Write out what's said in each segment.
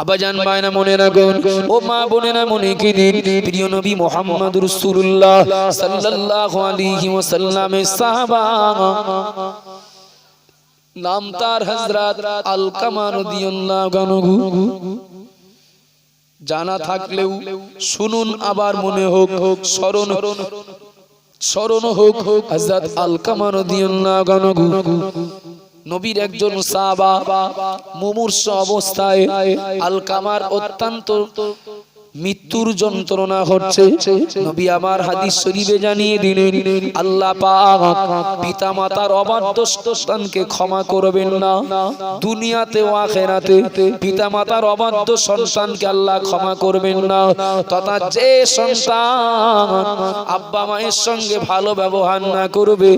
আবাজান বায়না মনে রাখুন ও মা, বোনেরা মনে কি দিন প্রিয় নবী মোহাম্মদ রাসূলুল্লাহ সাল্লাল্লাহু আলাইহি ওয়াসাল্লামের সাহাবা। নাম তার হযরত আলকামা রাদিয়াল্লাহু জানা থাকলেও শুনুন আবার মনে হোক হোক, স্মরণ স্মরণ হোক হযরত আলকামা রাদিয়াল্লাহু আনহু। নবীর একজন সাহাবা মুমূর্ষ অবস্থায় আলকামার অত্যন্ত মৃত্যুর যন্ত্রণা হচ্ছে। নবী আমার হাদিস শরীফে জানিয়ে দিলেন আল্লাহ পাক পিতা মাতার অবাধ্য সন্তানকে ক্ষমা করবেন না। দুনিয়াতে ও আখেরাতে পিতা মাতার অবাধ্য সন্তানকে আল্লাহ ক্ষমা করবেন না। তথা যে সন্তান আব্বা মায়ের সঙ্গে ভালো ব্যবহার না করবে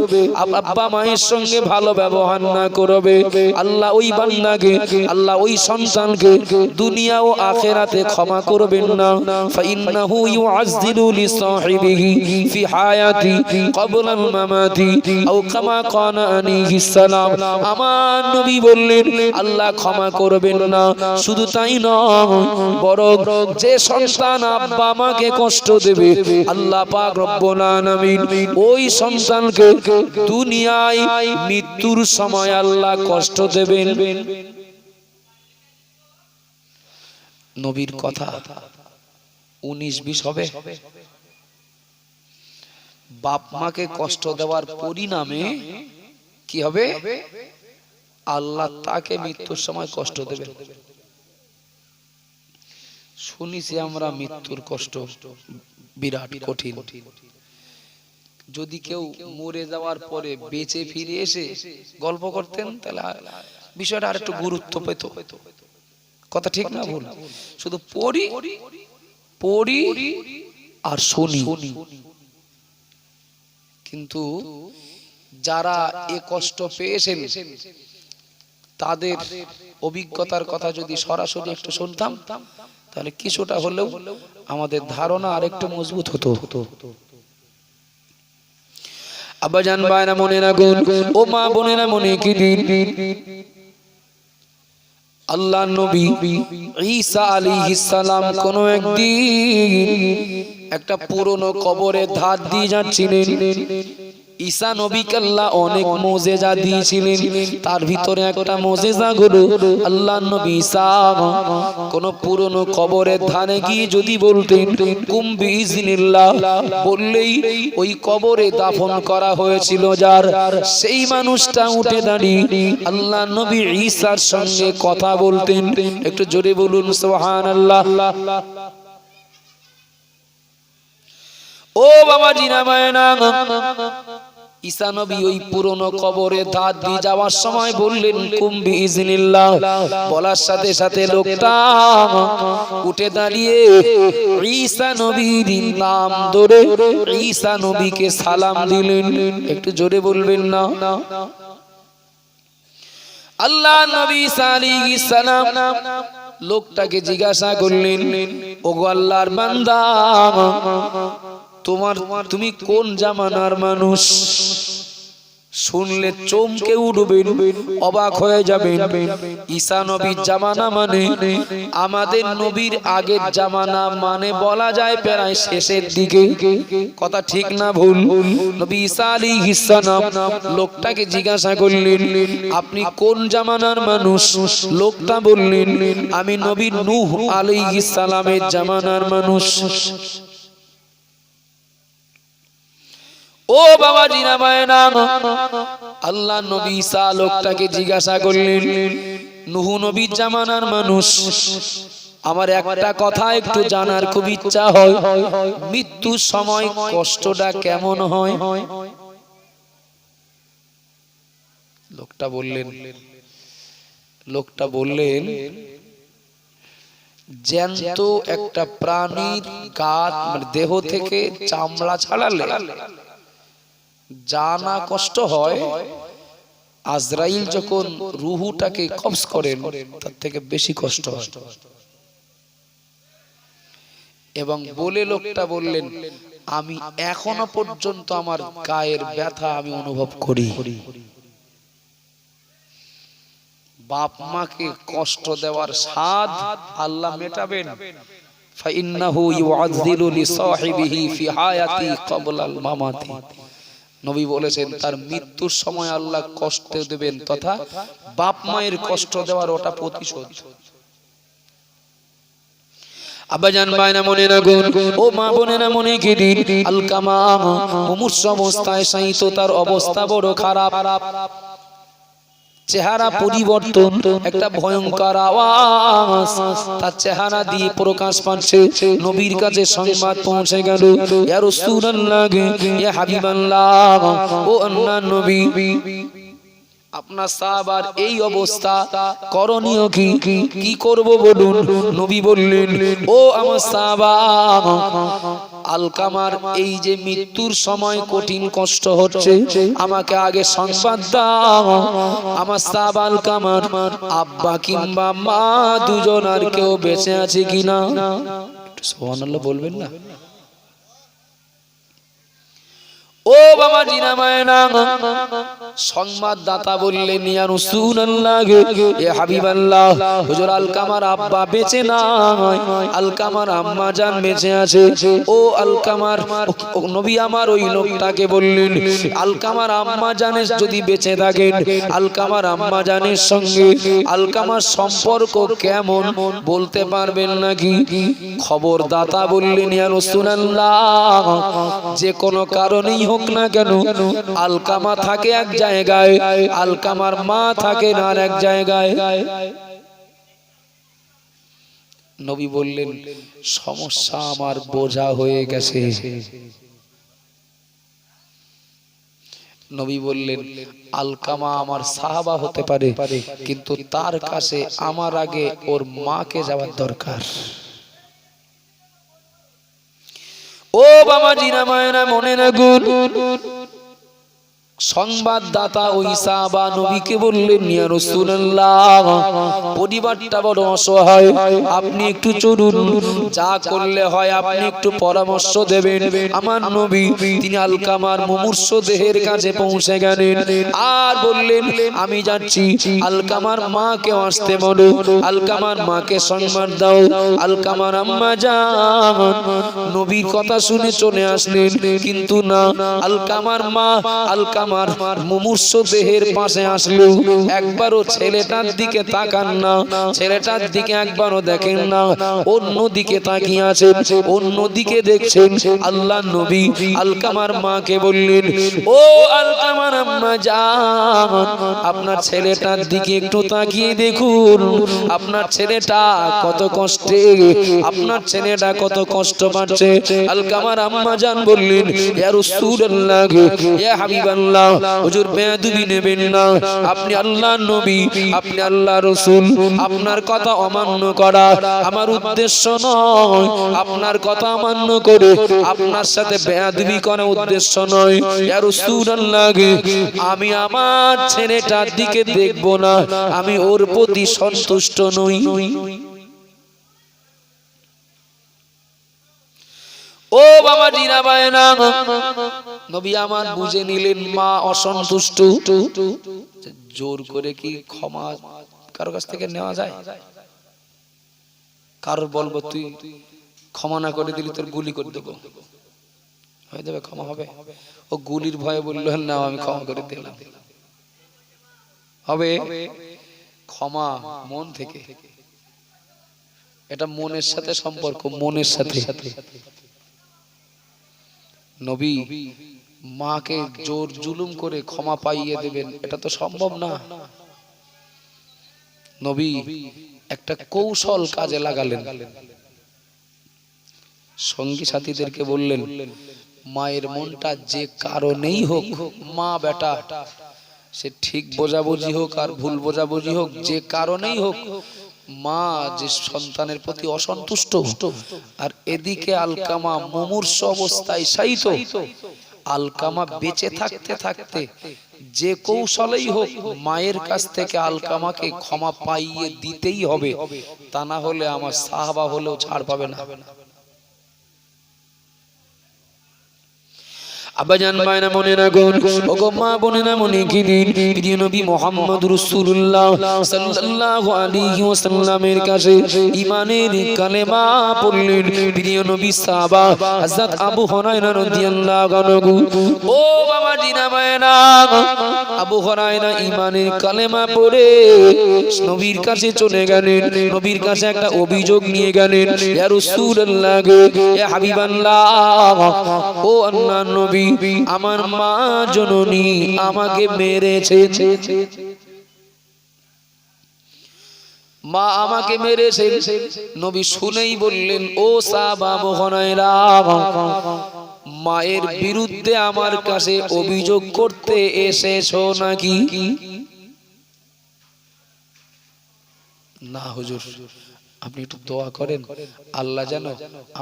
আব্বা মায়ের সঙ্গে ভালো ব্যবহার না করবে। আল্লাহ ওই বান্দাকে আল্লাহ ওই সন্তানকে দুনিয়া ও আখেরাতে ক্ষমা করবেন না। فإنه يعزل لصاحبه في حياتي قبل الممات أو كما قال عليه السلام আমার নবী বললেন আল্লাহ ক্ষমা করবেন না শুধু তাই নয় বরং যে সন্তান আব্বা আমাকে কষ্ট দেবে আল্লাহ পাক রব্বুল আলামিন ওই সন্তানকে দুনিয়ায় মৃত্যুর সময় আল্লাহ কষ্ট দেবেন নবীর কথা উনিশ, বিশ হবে। বাপ মাকে কষ্ট দেওয়ার পরিণামে কি হবে? আল্লাহ তাকে মৃত্যুর সময় কষ্ট দেবে। শুনিছি আমরা মৃত্যুর কষ্ট বিরাট কঠিন। যদি কেউ মরে যাওয়ার পরে বেঁচে ফিরে এসে গল্প করতেন, তাহলে বিষয়টা আর একটু গুরুত্ব পেত। কথা ঠিক না ভুল? শুধু পড়ি পড়ি আর শুনি। কিন্তু যারা এ কষ্ট পেয়েছেন তাদের অভিজ্ঞতার কথা যদি সরাসরি একটু শুনতাম তাহলে কিছুটা হলেও আমাদের ধারণা আর একটু মজবুত হতো। আব্বাজান বায়না মনে না রাখুন ও মা বোনেরা মনে কি দিন? আল্লাহ নবী ঈসা আলাইহিস সালাম কোন একদিন একটা পুরনো কবরে ধার দিয়ে যাচ্ছিলেন। ঈসা নবীকে আল্লাহ অনেক মোজেজা দিয়েছিলেন। তার ভিতরে একটা মোজেজা গুলো আল্লাহ নবী ঈসা কোন পুরনো কবরের ধারে গিয়ে যদি বলতেন কুম বিইজনিল্লাহ বললেই ওই কবরে দাফন করা হয়েছিল যার সেই মানুষটা উঠে দাঁড়িয়ে আল্লাহ নবী ঈসার সঙ্গে কথা বলতেন। একটু জোরে বলুন সুবহানাল্লাহ। ও বাবা জিনা মায়না ওই পুরনো কবরে দিয়ে যাওয়ার সময় বললেন ইজনিল্লাহ বলার সাথে সাথে লোকটা উঠে দাঁড়িয়ে সালাম দিলেন। একটু জোরে বলবেন না? আল্লাহ নবী সালাম লোকটাকে জিজ্ঞাসা করলেন, ওগো আল্লাহর বান্দা তোমার, তুমি কোন জামানার মানুষ? শুনলে চমকে উঠবেন, অবাক হয়ে যাবেন। ঈসা নবীর জামানা মানে আমাদের নবীর আগের জামানা মানে বলা যায় প্রায় শেষের দিকে। কথা ঠিক না ভুল? নবী ঈসা লোকটাকে জিজ্ঞাসা করলেন, আপনি কোন জামানার মানুষ? লোকটা বললেন, আমি নবী নূহ আলী সালামের জামানার মানুষ। ও বাবা জিনা মায়না আল্লাহ নবী ঈসা লোকটাকে জিজ্ঞাসা করলেন, নুহু নবীর জামানার মানুষ, আমার একটা কথা একটু জানার খুব ইচ্ছা হয়। মৃত্যুর সময় কষ্টটা কেমন হয়? লোকটা বললেন লোকটা বললেন, জ্যান্ত একটা প্রাণীর গাত মানে দেহ থেকে চামড়া ছাড়ালে জানা কষ্ট হয় আজরাইল যখন রুহুটাকে কবজ করেন তার থেকে বেশি কষ্ট হয় এবং বলে লোকটা বললেন আমি এখনো পর্যন্ত আমার গায়ের ব্যথা আমি অনুভব করি বাপ মাকে কষ্ট দেওয়ার স্বাদ আল্লাহ মেটাবেন فإنه يعذل لصاحبه في حياته قبل الممات নবী বলেছেন, তার মৃত্যুর সময় আল্লাহ কষ্ট দেবেন তথা বাপ মায়ের কষ্ট দেওয়ার ওটা প্রতিশোধ। তার অবস্থা বড় খারাপ। চেহারা পরিবর্তন একটা ভয়ঙ্কর আওয়াজ। তার চেহারা দিয়ে প্রকাশ পাচ্ছে নবীর কাছে সংবাদ পৌঁছে গেল। ইয়া রাসূলুল্লাহ ইয়া হাবিবাল্লাহ ও আল্লাহর নবী। আপনার সাহাবার এই অবস্থা করণীয় কি? কি? করব বলুন? নবী বললেন ও আমার সাহাবা আলকামার এই যে মৃত্যুর সময় কঠিন কষ্ট হচ্ছে আমাকে আগে সংবাদ দাও। আমার সাহাব আলকামার আব্বা কিংবা মা দুজন আর কেউ বেঁচে আছে কিনা? একটু বলবেন না? ও বাবা জিনা মায়না সংবাদদাতা বললেন, ইয়া রাসূলুল্লাহ, এ হাবিবাল্লাহ, হুজুর আলকামার আব্বা বেঁচে নাই, আলকামার আম্মা জান বেঁচে আছে। ও আলকামার নবী আমার ওই লোকটাকে বললেন, আলকামার আম্মা জানের যদি বেঁচে থাকেন, আলকামার আম্মা জানের সঙ্গে আলকামার সম্পর্ক কেমন বলতে পারবেন নাকি? খবরদাতা বললেন, ইয়া রাসূলুল্লাহ, যে কোনো কারণেই হোক না কেন, আলকামা থাকে এক জায়গায়, আলকামার মা থাকে না আর এক জায়গায়। নবী বললেন, সমস্যা আমার বোঝা হয়ে গেছে। নবী বললেন, আলকামা আমার সাহাবা হতে পারে, কিন্তু তার কাছে আমার আগে ওর মাকে যাওয়ার দরকার। ও বাবা জিনা মায়না মনে রাখুন সংবাদদাতা ওই সাহাবা নবীকে বললেন, ইয়া রাসূলুল্লাহ, পরিবারটা বড় অসহায়, আপনি একটু চলুন, যা করলে হয় আপনি একটু পরামর্শ দেবেন। আমার নবী তিনি আলকামার মুমূর্ষ দেহের কাছে পৌঁছে গেলেন আর বললেন, আমি যাচ্ছি, আলকামার মাকে আসতে বলো, আলকামার মাকে সংবাদ দাও, আলকামার আম্মা যান। নবীর কথা শুনে চলে আসলেন, কিন্তু না, আলকামার মা আলকামার মুমূর্ষ দেহের পাশে আসলো। একবারও ছেলেটার দিকে তাকান না। ছেলেটার দিকে একবারও দেখেন না। অন্য দিকে তাকিয়ে আছেন অন্য দিকে দেখছেন আল্লাহ নবী। আলকামার মাকে বললেন, ও আলকামার আম্মা যান, আপনার ছেলেটার দিকে একটু তাকিয়ে দেখুন। আপনার ছেলেটা কত কষ্টে, আপনার ছেলেটা কত কষ্ট পাচ্ছে। আলকামার আম্মা জান বললেন, ইয়া রাসূলুল্লাহ, ইয়া হাবিবাল্লাহ হুজুর বেয়াদবি নেবেন না। আপনি নবী, আপনি আল্লাহ রাসূল। আপনার কথা অমান্য করা আমার উদ্দেশ্য নয়। আপনার কথা অমান্য করে আপনার সাথে বেয়াদবি করা উদ্দেশ্য নয়। রাসূলুল্লাহ, আমি আমার ছেলেটার দিকে দেখব না। আমি ওর প্রতি সন্তুষ্ট নই। ও বাবা জিনা বায়না নবী আমার বুঝে নিলেন, মা অসন্তুষ্ট। জোর করে কি ক্ষমা কারও কাছ থেকে নেওয়া যায়? কারোর বলব, তুই ক্ষমা না করে দিলি, তোর গুলি করে দেবো। হয়ে যাবে, ক্ষমা হবে। ও গুলির ভয়ে বলল, না, আমি ক্ষমা করে দিলাম। হবে ক্ষমা মন থেকে। এটা মনের সাথে সম্পর্ক, মনের সাথে সাথে। নবী, মাকে জোর জুলুম করে ক্ষমা পাইয়ে দেবেন, এটা তো সম্ভব না। নবী একটা কৌশল কাজে লাগালেন। সঙ্গী সাথীদেরকে বললেন, মায়ের মনটা যে কারণেই হোক, মা বেটা, সে ঠিক বোঝাবুঝি হোক আর ভুল বোঝাবুঝি হোক, যে কারণেই হোক মা যে সন্তানের প্রতি অসন্তুষ্ট আর এদিকে আলকামা মুমূর্ষ অবস্থায় সাইত আলকামা বেঁচে থাকতে থাকতে যে কৌশলেই হোক মায়ের কাছ থেকে আলকামাকে ক্ষমা পাইয়ে দিতেই হবে। তা না হলে আমার সাহাবা হলেও ছাড় পাবে না। আব্বাজান মায়না মনে রাখুন ও গো মা বনে না মনে কি দিন প্রিয় নবী মোহাম্মদ রাসূলুল্লাহ সাল্লাল্লাহু আলাইহি ওয়াসাল্লামের কাছে ঈমানের কালেমা পড়লেন। প্রিয় নবী সাহাবা হযরত আবু হুরায়রা রাদিয়াল্লাহু আনহু ও বাবা জিনা মায়না আবু হুরায়রা ঈমানের কালেমা পড়ে নবীর কাছে চলে গেলেন, নবীর কাছে একটা অভিযোগ নিয়ে গেলেন, ইয়া রাসূলুল্লাহ ইয়া হাবিবাল্লাহ, ও আল্লাহর নবী আমার মা জননী আমাকে মেরেছে। মা আমাকে মেরেছে। নবী শুনেই বললেন, ও মোহনায়রা, মায়ের বিরুদ্ধে আমার কাছে অভিযোগ করতে এসেছ নাকি? না, হুজুর। আপনি একটু দোয়া করেন আল্লাহ যেন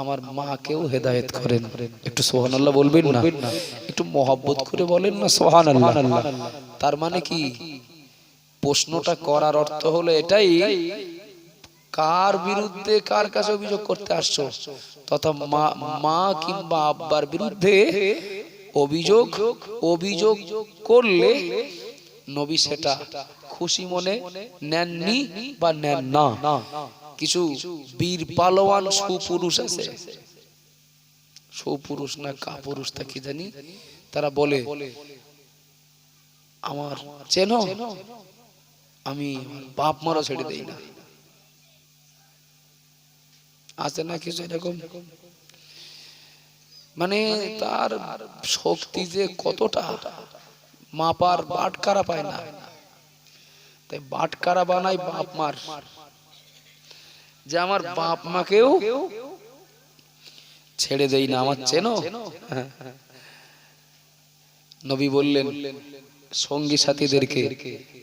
আমার মাকেও হেদায়েত করেন। একটু সোহান আল্লাহ বলবেন না। একটু মহব্বত করে বলেন না সোহান আল্লাহ তার মানে কি? প্রশ্নটা করার অর্থ হলো এটাই কার বিরুদ্ধে কার কাছে অভিযোগ করতে আসছো? তথা মা মা কিংবা আব্বার বিরুদ্ধে অভিযোগ অভিযোগ করলে নবী সেটা খুশি মনে নেননি বা নেন না। কিছু বীর পালোয়ান সুপুরুষ আছে। সুপুরুষ না কাপুরুষ তা কি জানি? তারা বলে, আমার চেনো, আমি বাপ মারা ছেড়ে দেই না। আছে না কিছু এরকম? মানে তার শক্তি যে কতটা, মাপার বাটকারা পায় না। তাই বাটকারা বানাই বাপ মার। যে আমার বাপ মাকেও ছেড়ে দেই না আমার চেনো। নবী বললেন সঙ্গী সাথীদেরকে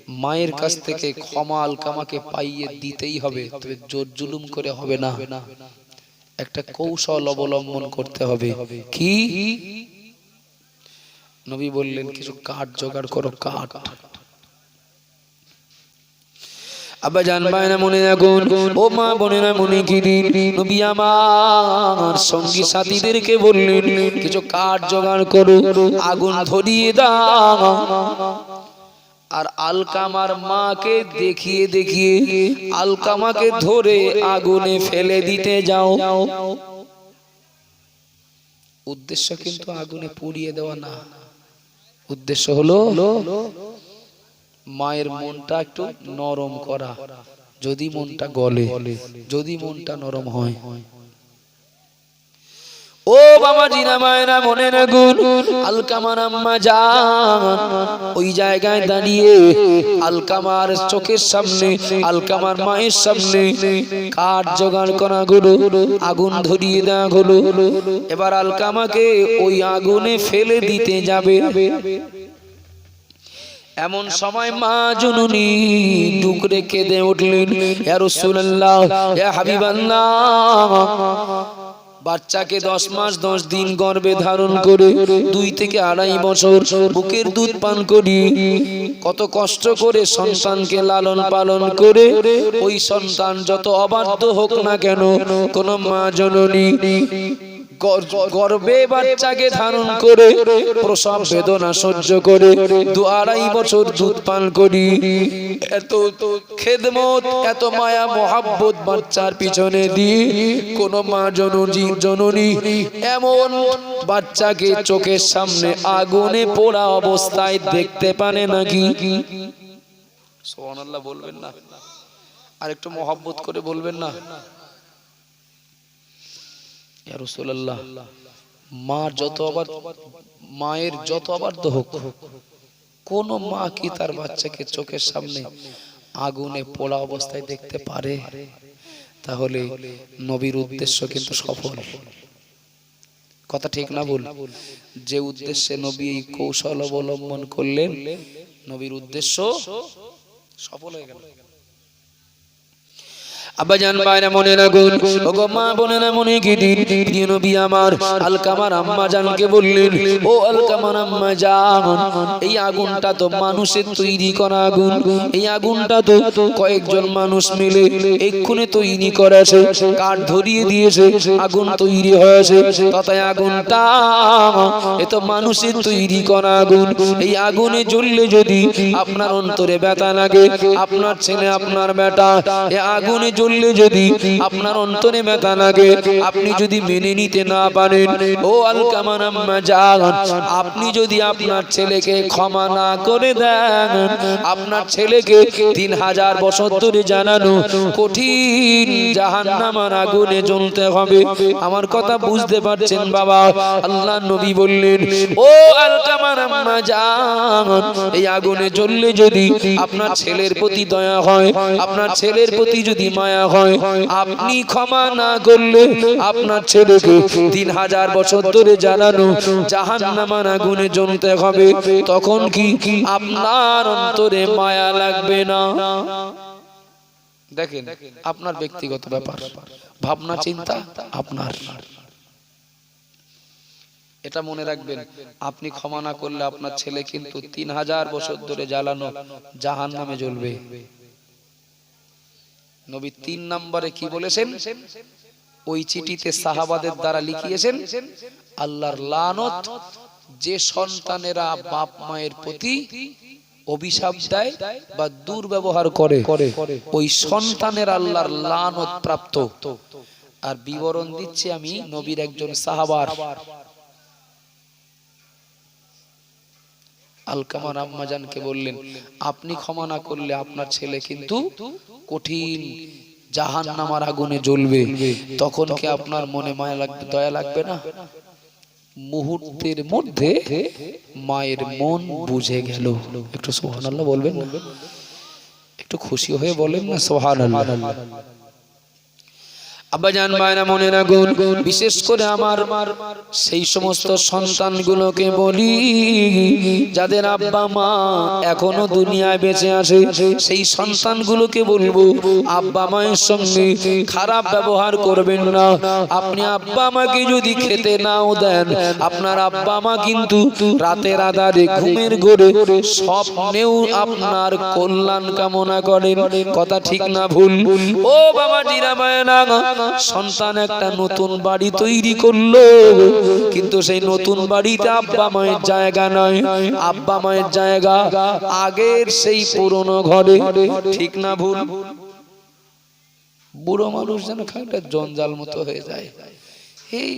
মায়ের কাছ থেকে ক্ষমা আলকামাকে পাইয়ে দিতেই হবে তবে জোর জুলুম করে হবে না। একটা কৌশল অবলম্বন করতে হবে। কি? নবী বললেন কিছু কাঠ জোগাড় করো কাঠ। আব্বা জান না মনে রাখুন, ও মা বোনেরা মনে কি দিন? নবী আমার সঙ্গী সাথীদেরকে বললেন, কিছু কাঠ জোগাড় করো, আগুন ধরিয়ে দাও। আর আলকামার মাকে দেখিয়ে দেখিয়ে, আলকামাকে ধরে আগুনে ফেলে দিতে যাও। উদ্দেশ্য কিন্তু আগুনে পুড়িয়ে দেওয়া না। উদ্দেশ্য হলো মায়ের মনটা একটু নরম করা, যদি মনটা গলে, যদি মনটা নরম হয়। ও বাবা জিনা মায়েরা, মনে রাখুন, আলকামার আম্মা যান, ওই জায়গায় দাঁড়িয়ে আলকামার চোখের সামনে, আলকামার মায়ের সামনে কাঠ জোগাড় করা গুলো আগুন ধরিয়ে দেওয়া হলো এবার আলকামাকে ওই আগুনে ফেলে দিতে যাবে। এমন সময় মা জননী ডুকরে কেঁদে উঠলেন। রাসূলুল্লাহ ইয়া হাবিবাল্লাহ। বাচ্চাকে দশ মাস দশ দিন গর্ভে ধারণ করে দুই থেকে আড়াই বছর বুকের দুধ পান করি। কত কষ্ট করে সন্তানকে লালন পালন করে ওই সন্তান যত অবাধ্য হোক না কেন কোন মা জননী গর্বে বাচ্চাকে ধারণ করে প্রসব বেদনা সহ্য করে দু আড়াই বছর দুধ পান করি। এত খেদমত এত মায়া মহাব্বত বাচ্চার পিছনে দিয়ে কোন মা জননী জননী এমন বাচ্চাকে চোখের সামনে আগুনে পোড়া অবস্থায় দেখতে পারে নাকি? সোহানাল্লাহ বলবেন না। আর একটু মহাব্বত করে বলবেন না? রসুল্লাহ মা যত আবার মায়ের যত মা কি তার বাচ্চাকে চোখের সামনে আগুনে পোড়া অবস্থায় দেখতে পারে? তাহলে নবীর উদ্দেশ্য কিন্তু সফল। কথা ঠিক না বল যে উদ্দেশ্যে নবী এই কৌশল অবলম্বন করলেন, নবীর উদ্দেশ্য সফল হয়ে গেল। আব্বাজান বাইরা মনে রাখুন, ওগো মা বোনেরা মনে কি দিন? প্রিয় নবী আমার, আলকামার আম্মা জানকে বললেন, ও আলকামার আম্মা জান, এই আগুনটা তো মানুষের তৈরি করা আগুন। এই আগুনটা তো কয়েকজন মানুষ মিলে এক্ষুনি তৈরি করেছে, কাঠ ধরিয়ে দিয়েছে, আগুন তৈরি হয়েছে। তথায় আগুনটা, এ তো মানুষের তৈরি করা আগুন। এই আগুনে জ্বললে যদি আপনার অন্তরে ব্যথা লাগে, আপনার ছেলে, আপনার বেটা, এ আগুনে জ্বললে যদি আপনার অন্তরে ব্যথা লাগে, আপনি যদি মেনে নিতে না পারেন, ও আলকামান আম্মা যান আপনি যদি আপনার ছেলেকে ক্ষমা না করে দেন, আপনার ছেলেকে তিন হাজার বছর ধরে জানানো কঠিন জাহান্নামার আগুনে জ্বলতে হবে। আমার কথা বুঝতে পারছেন বাবা? আল্লাহ নবী বললেন, ও আলকামান আম্মা যান এই আগুনে জ্বললে যদি আপনার ছেলের প্রতি দয়া হয়, আপনার ছেলের প্রতি যদি মায়া হয়। আপনি ক্ষমা না করলে আপনার ছেলেকে তিন হাজার বছর ধরে জ্বলতে হবে। তখন কি আপনার অন্তরে মায়া লাগবে না? দেখেন, আপনার ব্যক্তিগত ব্যাপার। ভাবনা, চিন্তা আপনার। এটা মনে রাখবেন, আপনি ক্ষমা না করলে আপনার ছেলে কিন্তু তিন হাজার বছর ধরে জ্বালানো জাহান নামে জ্বলবে। নবী তিন নম্বরে কি বলেছেন? ওই চিঠিতে সাহাবাদের দ্বারা লিখিয়েছেন, আল্লাহর লানত যে সন্তানেরা বাপ মায়ের প্রতি অভিশাপ দেয় বা দুর্ব্যবহার করে, ওই সন্তানের আল্লাহর লানত প্রাপ্ত। আর বিবরণ দিচ্ছি আমি নবীর একজন সাহাবার। আলকামা রাম্মাজানকে বললেন, আপনি ক্ষমা না করলে আপনার ছেলে কিন্তু কঠিন জাহান নামার আগুনে জ্বলবে। তখন কি আপনার মনে মায়া লাগবে, দয়া লাগবে না? মুহূর্তের মধ্যে মায়ের মন বুঝে গেল। একটু সোহান বলবেন একটু খুশি হয়ে বলেন না সোহান আব্বাজান মায়েরা মনে রাখুন, বিশেষ করে আমার, সেই সমস্ত সন্তানগুলোকে বলি, যাদের আব্বা মা এখনও দুনিয়ায় বেঁচে আছে, সেই সন্তানগুলোকে বলব, আব্বা মায়ের সঙ্গে খারাপ ব্যবহার করবেন না। আপনি আব্বা মাকে যদি খেতে নাও দেন, আপনার আব্বা মা কিন্তু রাতের আধারে ঘুমের ঘরে স্বপ্নেও আপনার কল্যাণ কামনা করেন। কথা ঠিক না ভুল? ও বাবা জিরা মায়না সন্তান একটা নতুন বাড়ি তৈরি করল। কিন্তু সেই নতুন বাড়িতে আব্বা মায়ের জায়গা নয় আব্বা মায়ের জায়গা আগের সেই পুরনো ঘরে। ঠিক না ভুল? বুড়ো মানুষ যেন খানিকটা জঞ্জাল মতো হয়ে যায়। এই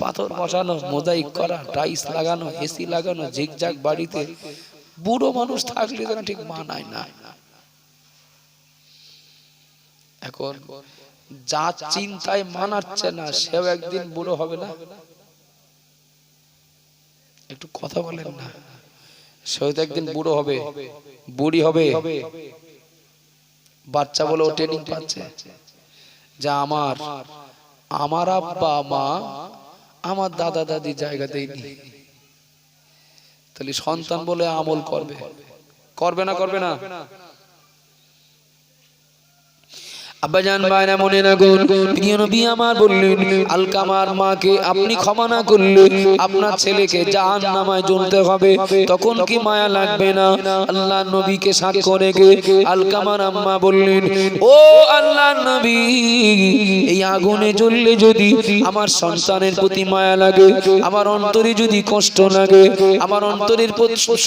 পাথর বসানো মোজাইক করা টাইস লাগানো এসি লাগানো ঝিকঝাক বাড়িতে বুড়ো মানুষ থাকলে যেন ঠিক মানায় না। এখন যা চিন্তায় মানাচ্ছে না, সেও একদিন বুড়ো হবে না? একটু কথা বলেন না। সেও তো একদিন বুড়ো হবে, বুড়ি হবে। বাচ্চা বলে ও ট্রেনিং পাচ্ছে। যা আমার আমার আব্বা, মা, আমার দাদা, দাদি জায়গা দেয়নি। তাহলে সন্তান বলে আমল করবে। করবে না করবে না? আব্বাজান মনে প্রিয় নবী আমার বললেন, আলকামার মাকে আপনি ক্ষমা না আপনার ছেলেকে জাহান নামায় জ্বলতে হবে, তখন কি মায়া লাগবে না? আল্লাহ নবীকে সাক্ষ্য রেখে আলকামার আম্মা বললেন, ও আল্লাহ নবী, এই আগুনে জ্বললে যদি আমার সন্তানের প্রতি মায়া লাগে, আমার অন্তরে যদি কষ্ট লাগে, আমার অন্তরের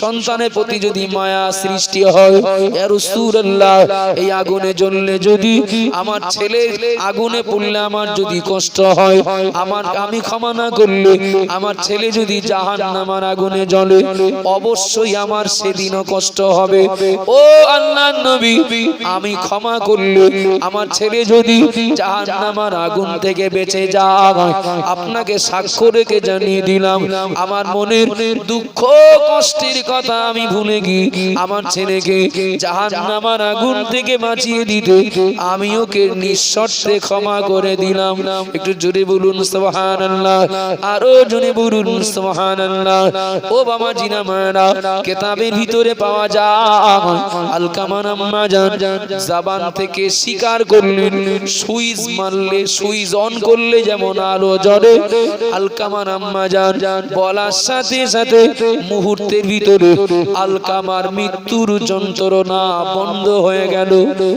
সন্তানের প্রতি যদি মায়া সৃষ্টি হয়, ইয়া রাসূলুল্লাহ, এই আগুনে জ্বললে যদি আমার ছেলে আগুনে পড়লে আমার যদি কষ্ট হয় আমার আমি ক্ষমা না করলে আমার ছেলে যদি জাহান নামার আগুনে জ্বলে অবশ্যই আমার সেদিনও কষ্ট হবে। ও আল্লাহ নবী আমি ক্ষমা করলে আমার ছেলে যদি জাহান নামার আগুন থেকে বেঁচে যায় আপনাকে সাক্ষ্য রেখে জানিয়ে দিলাম আমার মনের দুঃখ কষ্টের কথা আমি ভুলে গিয়ে আমার ছেলেকে জাহান নামার আগুন থেকে বাঁচিয়ে দিতে আমি ওকে নিঃশর্তে ক্ষমা করে দিলাম? একটু জোরে বলুন, সুবহানাল্লাহ। আরও জোরে বলুন, সুবহানাল্লাহ। ও বাবা জিনা মায়েরা কেতাবের ভিতরে পাওয়া যায়। আলকামান আম্মা জান, জাবান থেকে স্বীকার করলেন। সুইচ মারলে সুইচ অন করলে যেমন আলো জ্বলে। আলকামান আম্মা জান, বলার সাথে সাথে মুহূর্তের ভিতরে আলকামার মৃত্যুর যন্ত্রণা বন্ধ হয়ে গেল।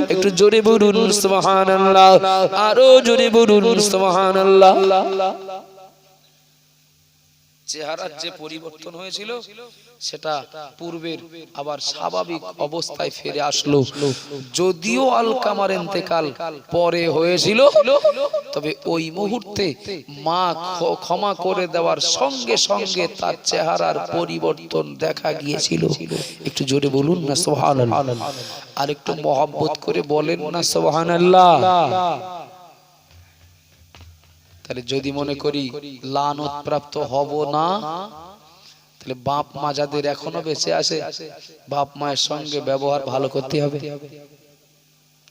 একটু জোরে বলুন সুবহানাল্লাহ। আরও জোরে বলুন সুবহানাল্লাহ। চেহারার যে পরিবর্তন হয়েছিল সেটা পূর্বের আবার স্বাভাবিক অবস্থায় ফিরে আসলো। যদিও আলকামার ইন্তেকাল পরে হয়েছিল তবে ওই মুহূর্তে মা ক্ষমা করে দেওয়ার সঙ্গে সঙ্গে তার চেহারার পরিবর্তন দেখা গিয়েছিল। একটু জোরে বলুন না সোহান আর একটু মহব্বত করে বলেন না সোহান আল্লাহ তাহলে যদি মনে করি লানত প্রাপ্ত হব না তাহলে বাপ মা যাদের এখনও বেঁচে আছে, বাপ মায়ের সঙ্গে ব্যবহার ভালো করতে হবে।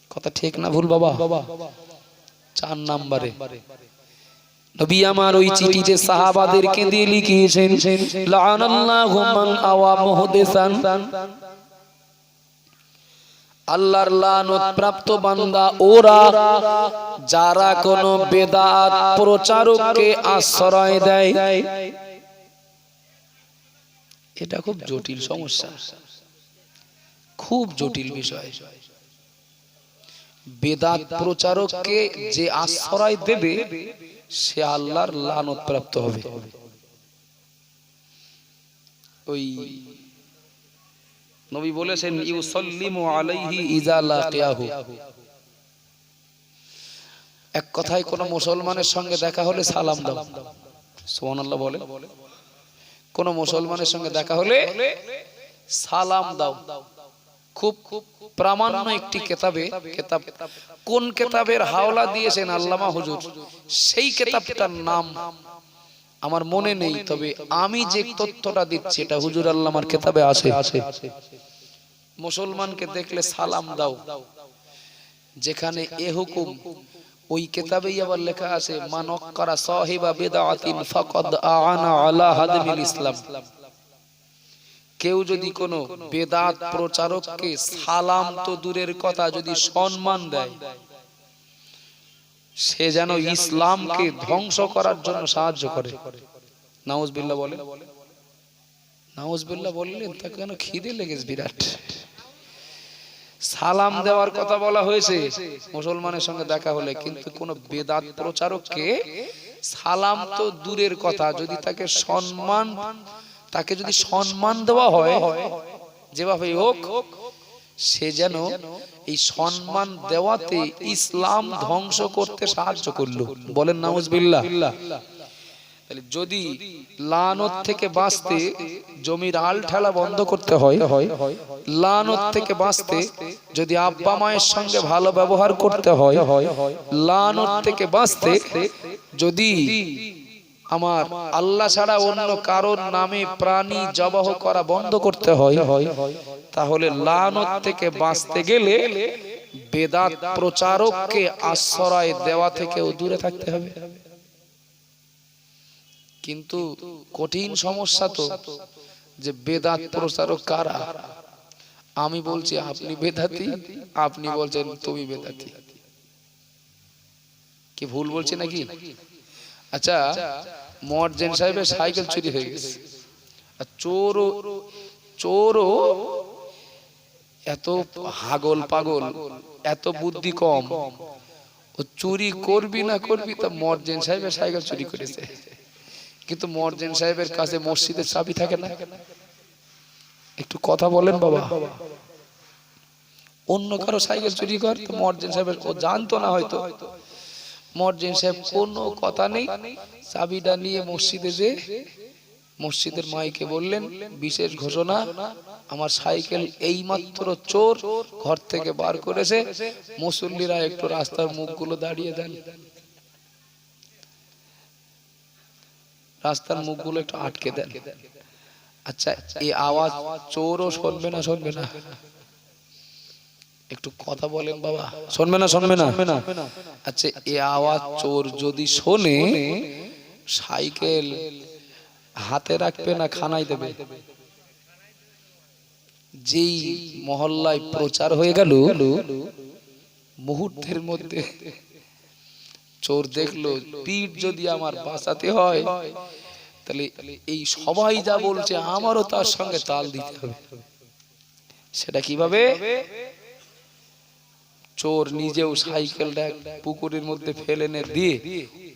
কথা ঠিক না ভুল বাবা? চার নাম্বারে। যারা কোন বেদাত প্রচারককে আশ্রয় দেয় এটা খুব জটিল সমস্যা। খুব জটিল বিষয়। বেদাত প্রচারককে যে আশ্রয় দেবে সে আল্লাহর লানত প্রাপ্ত হবে। ওই নবী বলেছেন ইউসাল্লিমু আলাইহি ইজা লাকিয়াহু এক কথায় কোন মুসলমানের সঙ্গে দেখা হলে সালাম দাও। সুবহানাল্লাহ বলে কোন মুসলমানের সঙ্গে দেখা হলে সালাম দাও। খুব খুব প্রামাণ্য একটি কেতাবে, কেতাব। কোন কেতাবের হাওলা দিয়েছেন আল্লামা হুজুর? সেই কেতাবটার নাম আমার মনে নেই, তবে আমি যে তথ্যটা দিচ্ছি, এটা হুজুর আল্লামার কেতাবে আছে। মুসলমানকে দেখলে সালাম দাও। যেখানে এ হুকুম ওই কেতাবেই আবার লেখা আছে মানক্কারা সাহিবা বিদআতিন ফাকাদ আনা আলা হাদমিল ইসলাম। কেউ যদি কোনো বেদাত প্রচারককে সালাম তো দূরের কথা যদি সম্মান দেয় সে যেন ইসলামকে ধ্বংস করার জন্য সাহায্য করে। নাউজবিল্লাহ বলে নাউজবিল্লাহ বললেন তা কেন খিদে লেগেছে বিরাট। সালাম দেওয়ার কথা বলা হয়েছে। মুসলমানের সঙ্গে দেখা হলে কিন্তু কোন বেদাত প্রচারককে সালাম তো দূরের কথা। যদি তাকে সম্মান তাকে যদি সম্মান দেওয়া হয় যেভাবে হোক সে যেন এই সম্মান দেওয়াতে ইসলাম ধ্বংস করতে সাহায্য করল। বলেন নাউজবিল্লাহ। তাহলে যদি লানত থেকে বাঁচতে জমির আল ঠেলা বন্ধ করতে হয় লানত থেকে বাঁচতে যদি আব্বা মায়ের সঙ্গে ভালো ব্যবহার করতে হয় লানত থেকে বাঁচতে যদি আমার আল্লাহ ছাড়া অন্য কারোর নামে প্রাণী জবাহ করা বন্ধ করতে হয়। তাহলে লানত থেকে বাঁচতে গেলে বেদাত প্রচারককে আশ্রয় দেওয়া থেকেও দূরে থাকতে হবে। কিন্তু কঠিন সমস্যা তো যে বেদাত প্রচারক কারা? আমি বলছি আপনি বেদাতি? আপনি বলছেন তুমি বেদাতি। কি ভুল বলছি নাকি? আচ্ছা মর্জেন সাহেবের সাইকেল চুরি হয়ে গেছে। আর চোরও চোরও এত হাগল পাগল এত বুদ্ধি কম। ও চুরি করবি না করবি তা মর্জেন সাহেবের সাইকেল চুরি করেছে। কিন্তু মর্জেন সাহেবের কাছে মসজিদের চাবি থাকে না। একটু কথা বলেন বাবা। অন্য কারও সাইকেল চুরি কর তো মর্জেন সাহেবের ও জানতো না হয়তো। মর্জেন সাহেব কোনো কথা নেই। চাবিটা নিয়ে মসজিদে যে মসজিদের মাইকে বললেন বিশেষ ঘোষণা আমার সাইকেল এইমাত্র চোর ঘর থেকে বার করেছে। মুসল্লিরা একটু রাস্তার মুখগুলো দাঁড়িয়ে দেন। রাস্তার মুখগুলো একটু আটকে দেন। আচ্ছা এই আওয়াজ চোরও শুনবে না শুনবে না। একটু কথা বলেন বাবা। শুনবে না শুনবে না আচ্ছা এ আওয়াজ চোর যদি শোনে সাইকেল হাতে রাখবে না খানাই দেবে। যেই মহল্লায় প্রচার হয়ে গেল মুহূর্তের মধ্যে চোর দেখল পিঠ যদি আমার বাঁচাতে হয় তাহলে এই সবাই যা বলছে আমারও তার সঙ্গে তাল দিতে হবে। সেটা কীভাবে? চোর নিজেও সাইকেলটা পুকুরের মধ্যে ফেলে নে দিয়ে।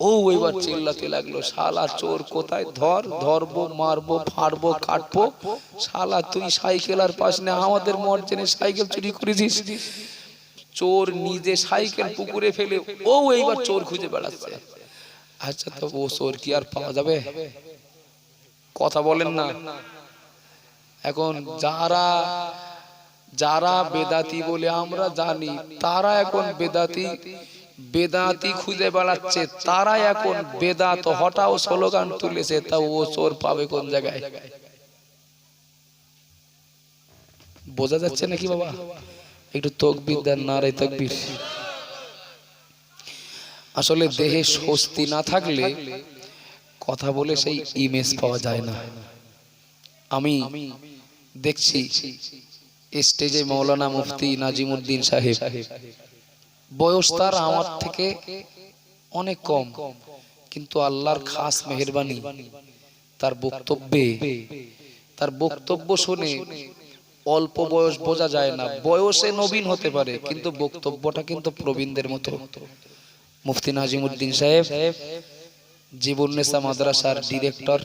ও এবার চিল্লাতে লাগল শালা চোর কোথায়? ধর ধরবো মারবো ফাড়বো কাটবো। শালা তুই সাইকেল আর পাস না আমাদের মর্জেনে সাইকেল চুরি করেছিস। চোর নিজে সাইকেল পুকুরে ফেলে, ও এইবার চোর খুঁজে বেড়াচ্ছে। আচ্ছা তো ও চোর কি আর পাওয়া যাবে? কথা বলেন না। এখন যারা যারা বেদাতি বলে আমরা জানি, তারা এখন বেদাতি বেদাতি খুঁজে বেড়াচ্ছে, তারা এখন বেদাত হটাও স্লোগান তুলেছে, তা ও চোর পাবে কোন জায়গায়? বোঝা যাচ্ছে নাকি বাবা? একটু তকবির দেন না রে তকবির। আসলে দেহে স্বস্তি না থাকলে কথা বলে সেই ইমেজ পাওয়া যায় না। আমি দেখছি স্টেজে মৌলানা মুফতি নাজিমুদ্দিন সাহেব। বয়স তার আমার থেকে অনেক কম। কিন্তু আল্লাহর খাস মেহরবানি তার বক্তব্যে তার বক্তব্য শুনে অল্প বয়স বোঝা যায় না। বয়সে নবীন হতে পারে, কিন্তু বক্তব্যটা কিন্তু প্রবীণদের মতো। মুফতি নাজিমুদ্দিন সাহেব, জীবন জীবনেসা মাদ্রাসার ডিরেক্টর,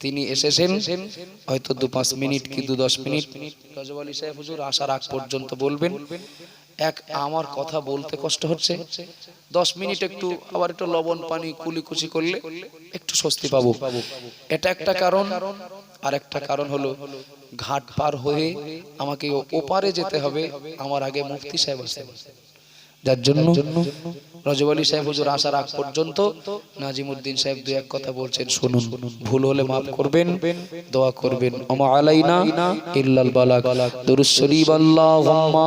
তিনি এসেছেন, হয়তো দু পাঁচ মিনিট কি দু দশ মিনিট। আলী সাহেব হুজুর, আসার আগ পর্যন্ত বলবেন। এক আমার কথা বলতে কষ্ট হচ্ছে। দশ মিনিট একটু আবার একটু লবণ পানি কুলি কুলিকুচি করলে একটু স্বস্তি পাবো। এটা একটা কারণ। আর একটা কারণ হলো, ঘাট পার হয়ে আমাকে ওপারে যেতে হবে আমার আগে মুফতি সাহেব আছেন যার জন্য রজব আলী সাহেব হুজুর আসার আগ পর্যন্ত নাজিমুদ্দিন সাহেব দু এক কথা বলছেন, শুনুন, ভুল হলে মাফ করবেন, দোয়া করবেন। আমা আলাইনা ইল্লাল বালাগ দুরুস শরীফ আল্লাহুম্মা।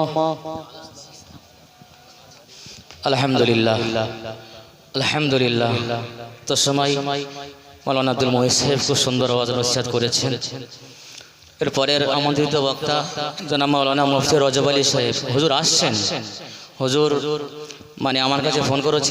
আলহামদুলিল্লাহ। আলহামদুলিল্লাহ। তো সময় মৌলানা আব্দুল মহিদ সাহেব খুব সুন্দর আওয়াজ নসিহাত করেছেন। এরপরের আমন্ত্রিত বক্তা জনাব মৌলানা মুফতি রজব আলী সাহেব। হুজুর আসছেন? হুজুর মানে আমার কাছে ফোন করেছে